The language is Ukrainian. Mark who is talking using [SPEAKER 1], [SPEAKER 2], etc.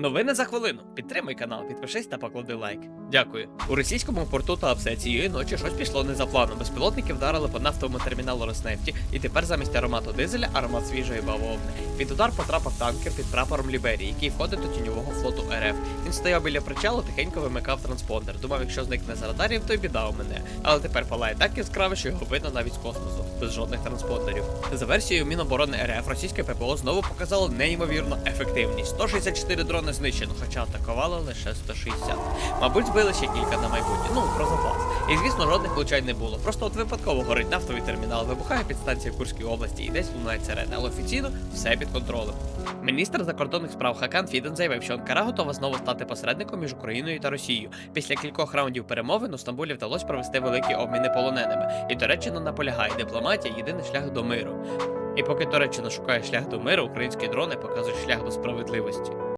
[SPEAKER 1] Новини за хвилину. Підтримай канал, підпишись та поклади лайк. Дякую. У російському порту Туапсе цієї ночі щось пішло не за планом. Безпілотники вдарили по нафтовому терміналу Роснефті, і тепер замість аромату дизеля аромат свіжої бавовни. Під удар потрапив танкер під прапором Ліберії, який входить до тіньового флоту РФ. Він стояв біля причалу, тихенько вимикав транспондер. Думав, якщо зникне з радарів, то й біда у мене. Але тепер палає так яскраво, що його видно навіть з космосу, без жодних транспондерів. За версією Міноборони РФ, російське ППО знову показало неймовірну ефективність. 164 дрони знищено, хоча атакувало лише 160. Мабуть, збили ще кілька на майбутнє. Ну, про запас. І звісно, жодних влучань не було. Просто от випадково горить нафтовий термінал, вибухає підстанція в Курській області і десь лунає сирена, але офіційно все під контролем. Міністр закордонних справ Хакан Фіден заявив, що Анкара готова знову стати посередником між Україною та Росією. Після кількох раундів перемовин у Стамбулі вдалося провести великі обміни полоненими. І Туреччина наполягає, дипломатія єдиний шлях до миру. І поки Туреччина шукає шлях до миру, українські дрони показують шлях до справедливості.